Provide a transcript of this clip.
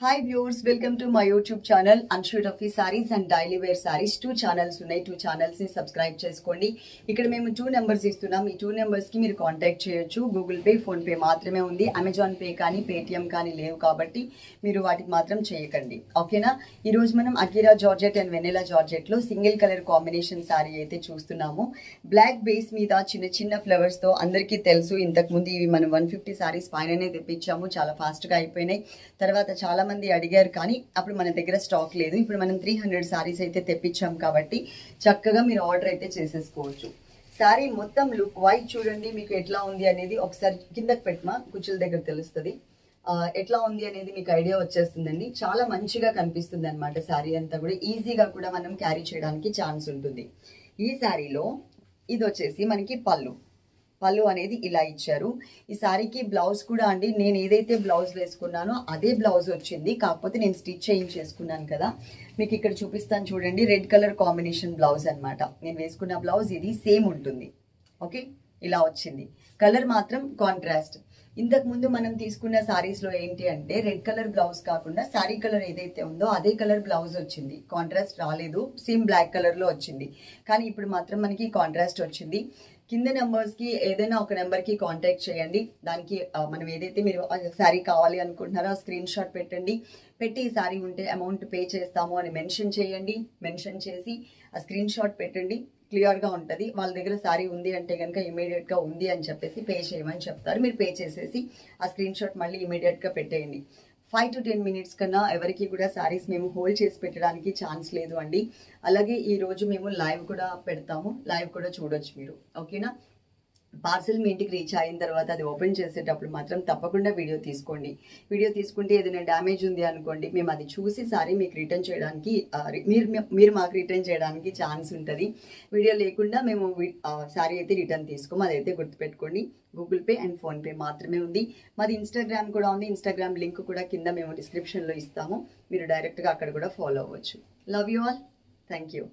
Hi viewers welcome to my YouTube channel అన్షూట్ office sarees and daily wear sarees two channels ఉన్నాయి. Two ఛానల్స్ని subscribe చేసుకోండి. ఇక్కడ మేము two numbers ఇస్తున్నాం. ఈ టూ నెంబర్స్కి మీరు కాంటాక్ట్ చేయొచ్చు. గూగుల్ పే ఫోన్ పే మాత్రమే ఉంది. అమెజాన్ పే కానీ పేటిఎం కానీ లేవు కాబట్టి మీరు వాటికి మాత్రం చేయకండి. ఓకేనా ఈ రోజు మనం అకీరా జార్జెట్ అండ్ వెనెలా జార్జెట్లో సింగిల్ కలర్ కాంబినేషన్ సారీ అయితే చూస్తున్నాము. బ్లాక్ బేస్ మీద చిన్న చిన్న ఫ్లవర్స్తో అందరికీ తెలుసు. ఇంతకు ముందు ఇవి మనం వన్ ఫిఫ్టీ సారీస్ పైననే తెప్పించాము. చాలా ఫాస్ట్గా అయిపోయినాయి. తర్వాత చాలా మంది అడిగారు కానీ అప్పుడు మన దగ్గర స్టాక్ లేదు. ఇప్పుడు మనం త్రీ హండ్రెడ్ శారీస్ అయితే తెప్పించాం కాబట్టి చక్కగా మీరు ఆర్డర్ అయితే చేసేసుకోవచ్చు. శారీ మొత్తం లుక్ వైట్ చూడండి మీకు ఎట్లా ఉంది అనేది ఒకసారి కిందకి పెట్టమా? కుచ్చుల దగ్గర తెలుస్తుంది. ఎట్లా ఉంది అనేది మీకు ఐడియా వచ్చేస్తుందండి. చాలా మంచిగా కనిపిస్తుంది అనమాట శారీ అంతా కూడా. ఈజీగా కూడా మనం క్యారీ చేయడానికి ఛాన్స్ ఉంటుంది. ఈ శారీలో ఇది వచ్చేసి మనకి పళ్ళు. పళ్ళు అనేది ఇలా ఇచ్చారు. ఈ శారీకి బ్లౌజ్ కూడా అండి నేను ఏదైతే బ్లౌజ్ వేసుకున్నానో అదే బ్లౌజ్ వచ్చింది. కాకపోతే నేను స్టిచ్ చేయించేసుకున్నాను కదా. మీకు ఇక్కడ చూపిస్తాను చూడండి రెడ్ కలర్ కాంబినేషన్ బ్లౌజ్ అనమాట నేను వేసుకున్న బ్లౌజ్ ఇది సేమ్ ఉంటుంది. ఓకే? ఇలా వచ్చింది. కలర్ మాత్రం కాంట్రాస్ట్. ఇంతకు ముందు మనం తీసుకున్న శారీస్లో ఏంటి అంటే రెడ్ కలర్ బ్లౌజ్ కాకుండా శారీ కలర్ ఏదైతే ఉందో అదే కలర్ బ్లౌజ్ వచ్చింది. కాంట్రాస్ట్ రాలేదు. సేమ్ బ్లాక్ కలర్లో వచ్చింది. కానీ ఇప్పుడు మాత్రం మనకి కాంట్రాస్ట్ వచ్చింది. కింద నెంబర్స్కి ఏదైనా ఒక నెంబర్కి కాంటాక్ట్ చేయండి. దానికి మనం ఏదైతే మీరు శారీ కావాలి అనుకుంటున్నారో ఆ స్క్రీన్ షాట్ పెట్టండి. పెట్టి ఈ శారీ ఉంటే అమౌంట్ పే చేస్తాము అని మెన్షన్ చేయండి. మెన్షన్ చేసి ఆ స్క్రీన్ షాట్ పెట్టండి. క్లియర్గా ఉంటుంది. వాళ్ళ దగ్గర శారీ ఉంది అంటే కనుక ఇమీడియట్గా ఉంది అని చెప్పేసి పే చేయమని చెప్తారు. మీరు పే చేసేసి ఆ స్క్రీన్ షాట్ మళ్ళీ ఇమీడియట్గా పెట్టేయండి. ఫైవ్ టు టెన్ మినిట్స్ కన్నా ఎవరికి కూడా శారీస్ మేము హోల్డ్ చేసి పెట్టడానికి ఛాన్స్ లేదు అండి. అలాగే ఈరోజు మేము లైవ్ కూడా పెడతాము. లైవ్ కూడా చూడొచ్చు మీరు. ఓకేనా పార్సిల్ మీ ఇంటికి రీచ్ అయిన తర్వాత అది ఓపెన్ చేసేటప్పుడు మాత్రం తప్పకుండా వీడియో తీసుకోండి. వీడియో తీసుకుంటే ఏదైనా డ్యామేజ్ ఉంది అనుకోండి మేము అది చూసి సారీ మీకు రిటర్న్ చేయడానికి మీరు మీరు మాకు రిటర్న్ చేయడానికి ఛాన్స్ ఉంటుంది. వీడియో లేకుండా మేము సారీ అయితే రిటర్న్ తీసుకోము. అదైతే గుర్తుపెట్టుకోండి. గూగుల్ పే అండ్ ఫోన్పే మాత్రమే ఉంది. మాది ఇన్స్టాగ్రామ్ కూడా ఉంది. ఇన్స్టాగ్రామ్ లింక్ కూడా కింద మేము డిస్క్రిప్షన్లో ఇస్తాము. మీరు డైరెక్ట్గా అక్కడ కూడా ఫాలో అవ్వచ్చు. Love you all. Thank you